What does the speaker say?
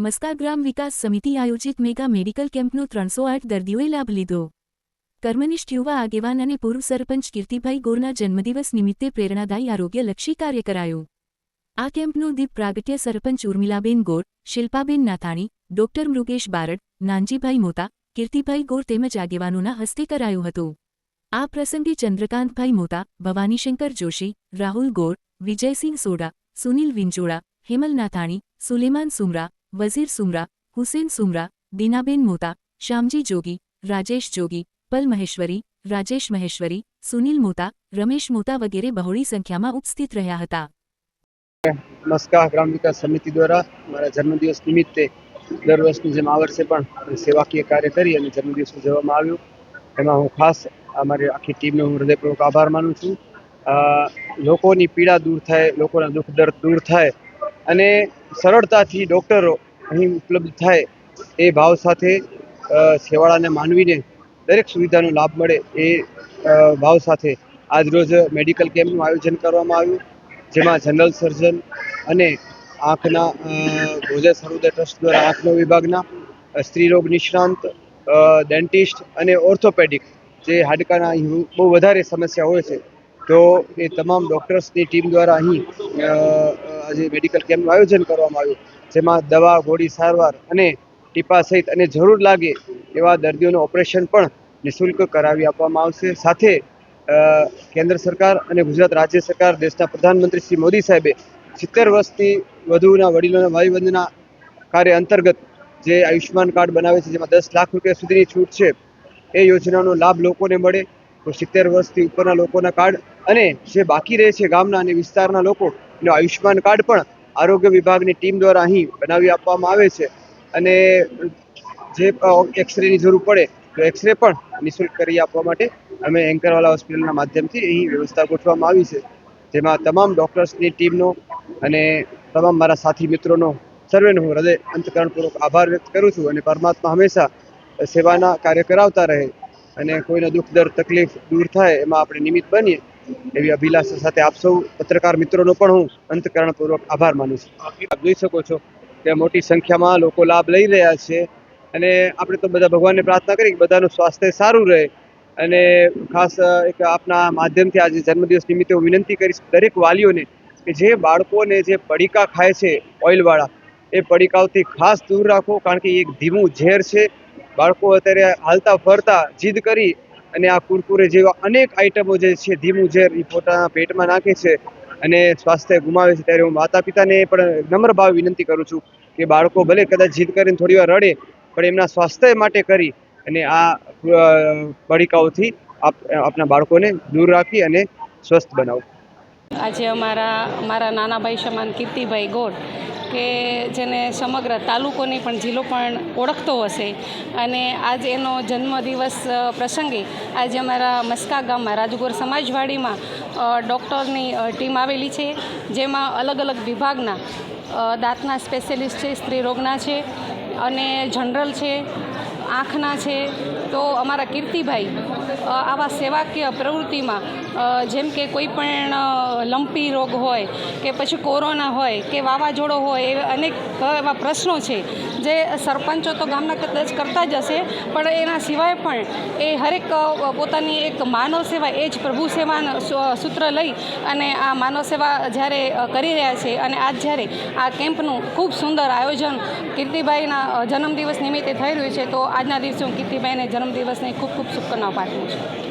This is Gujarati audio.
મસ્કા ગ્રામ વિકાસ સમિતિ આયોજિત મેગા મેડિકલ કેમ્પનો ત્રણસો આઠ દર્દીઓએ લાભ લીધો. કર્મનિષ્ઠ યુવા આગેવાન અને પૂર્વ સરપંચ કીર્તિભાઈ ગોરના જન્મદિવસ નિમિત્તે પ્રેરણાદાયી આરોગ્યલક્ષી કાર્ય કરાયું. આ કેમ્પનું દીપ પ્રાગટ્ય સરપંચ ઉર્મિલાબેન ગોર, શિલ્પાબેન નાથાણી, ડોક્ટર મૃગેશ બારડ, નાનજીભાઈ મોતા, કીર્તિભાઈ ગોર તેમજ આગેવાનોના હસ્તે કરાયું હતું. આ પ્રસંગે ચંદ્રકાંતભાઈ મોતા, ભવાનીશંકર જોશી, રાહુલ ગોર, વિજયસિંહ સોડા સુનિલ વિંજોડા હેમલ નાથાણી, સુલેમાન સુમરા વઝીર સુમરા હુસેન સુમરા દીનાબેન મોતા શ્યામજી જોગી રાજેશ જોગી પલ મહેશ્વરી રાજેશ મહેશ્વરી સુનિલ મોતા રમેશ મોતા વગેરે બહોળી સંખ્યામાં ઉપસ્થિત રહ્યા હતા મસ્કા ગ્રામ વિકાસ સમિતિ દ્વારા મારા જન્મદિવસ નિમિત્તે દર વર્ષની જેમ આ વર્ષે પણ સેવાકીય કાર્ય કરી અને જન્મદિવસ ઉજવવામાં આવ્યો. એમાં હું ખાસ અમારી આખી ટીમનો હું હૃદયપૂર્વક આભાર માનું છું. લોકોની પીડા દૂર થાય, લોકોના દુઃખ દર્દ દૂર થાય અને સરળતાથી ડૉક્ટરો અહીં ઉપલબ્ધ થાય એ ભાવ સાથે છેવાડાના માનવીને દરેક સુવિધાનો લાભ મળે એ ભાવ સાથે આજરોજ મેડિકલ કેમ્પનું આયોજન કરવામાં આવ્યું, જેમાં જનરલ સર્જન અને આંખના ભોજન ભોજા સર્વોદય ટ્રસ્ટ દ્વારા આંખના વિભાગના સ્ત્રીરોગ નિષ્ણાંત ડેન્ટિસ્ટ અને ઓર્થોપેડિક જે હાડકાના બહુ વધારે સમસ્યા હોય છે, તો એ તમામ ડૉક્ટર્સની ટીમ દ્વારા અહીં આજે મેડિકલ કેમ્પનું આયોજન કરવામાં આવ્યું, જેમાં દવા, ગોળી, સારવાર અને ટીપા સહિત અને જરૂર લાગે એવા દર્દીઓનું ઓપરેશન પણ નિઃશુલ્ક કરાવી આપવામાં આવશે. સાથે કેન્દ્ર સરકાર અને ગુજરાત રાજ્ય સરકાર, દેશના પ્રધાનમંત્રી શ્રી મોદી સાહેબે સિત્તેર વર્ષથી વધુના વડીલોના વયવંદના કાર્ય અંતર્ગત જે આયુષ્યમાન કાર્ડ બનાવે છે, જેમાં દસ લાખ રૂપિયા સુધીની છૂટ છે, એ યોજનાનો લાભ લોકોને મળે. તો સિત્તેર વર્ષથી ઉપરના લોકોના કાર્ડ અને જે બાકી રહે છે ગામના અને વિસ્તારના લોકો એનું આયુષ્યમાન કાર્ડ પણ આરોગ્ય વિભાગની ટીમ દ્વારા અહીં બનાવી આપવામાં આવે છે. અને જે એક્સરેની જરૂર પડે તો એક્સરે પણ નિઃશુલ્ક કરી આપવા માટે અમે એન્કરવાલા હોસ્પિટલના માધ્યમથી અહીં વ્યવસ્થા ગોઠવવામાં આવી છે. જેમાં તમામ ડૉક્ટર્સની ટીમનો અને તમામ મારા સાથી મિત્રોનો સર્વેનો હું હૃદય અંતકરણપૂર્વક આભાર વ્યક્ત કરું છું અને પરમાત્મા હંમેશા સેવાના કાર્ય કરાવતા રહે અને કોઈનો દુઃખ દર તકલીફ દૂર થાય એમાં આપણે નિમિત્ત બનીએ એવી અભિલાષા સાથે આપ સૌ પત્રકાર મિત્રોનો પણ હું અંતકરણપૂર્વક આભાર માનું છું. આપ જોઈ શકો છો કે મોટી સંખ્યામાં લોકો લાભ લઈ રહ્યા છે અને આપણે તો બધા ભગવાનને પ્રાર્થના કરી કે બધાનું સ્વાસ્થ્ય સારું રહે અને ખાસ એક આપના માધ્યમથી આજે જન્મદિવસ નિમિત્તે હું વિનંતી કરીશ દરેક વાલીઓને કે જે બાળકોને જે પડીકા ખાય છે ઓઇલવાળા, એ પડીકાઓથી ખાસ દૂર રાખો કારણ કે એક ધીમું ઝેર છે. બાળકો અત્યારે હાલતા ફરતા જીદ કરી અને આ કુરકુરે જેવા અનેક આઈટમો જે છે, ધીમું ઝેર એ પોતાના પેટમાં નાખે છે અને સ્વાસ્થ્ય ગુમાવે છે. ત્યારે હું માતા પિતાને પણ નમ્ર ભાવ વિનંતી કરું છું કે બાળકો ભલે કદાચ જીદ કરીને થોડી વાર રડે, પણ એમના સ્વાસ્થ્ય માટે કરી અને આ પડીકાઓથી આપ, આપના બાળકોને દૂર રાખી અને સ્વસ્થ બનાવો. આજે અમારા મારા નાના ભાઈ સમાન કીર્તિભાઈ ગોર કે જેને સમગ્ર તાલુકોની પણ જિલ્લો પણ ઓળખતો હશે. અને આજ એનો જન્મદિવસ પ્રસંગે આજે અમારા મસ્કા ગામમાં રાજગોર સમાજવાડીમાં ડૉક્ટરની ટીમ આવેલી છે, જેમાં અલગ અલગ વિભાગના દાંતના સ્પેશિયલિસ્ટ છે, સ્ત્રી રોગના છે અને જનરલ છે, આંખના છે. તો અમારા કીર્તિભાઈ આવા સેવાકીય પ્રવૃત્તિમાં જેમ કે કોઈ પણ લંપી રોગ હોય કે પછી કોરોના હોય કે વાવાઝોડો હોય એવા અનેક એવા પ્રશ્નો છે, જે સરપંચો તો ગામના કદાચ કરતા જ હશે, પણ એના સિવાય પણ એ હરેક પોતાની એક માનવ સેવા, એ જ પ્રભુ સેવાના સૂત્ર લઈ અને આ માનવ સેવા જ્યારે કરી રહ્યા છે અને આજ જ્યારે આ કેમ્પનું ખૂબ સુંદર આયોજન કીર્તિભાઈના જન્મદિવસ નિમિત્તે થઈ રહ્યું છે, તો આજના દિવસે હું કીર્તિભાઈને જન્મદિવસની ખૂબ ખૂબ શુભકામનાઓ પાઠવું છું.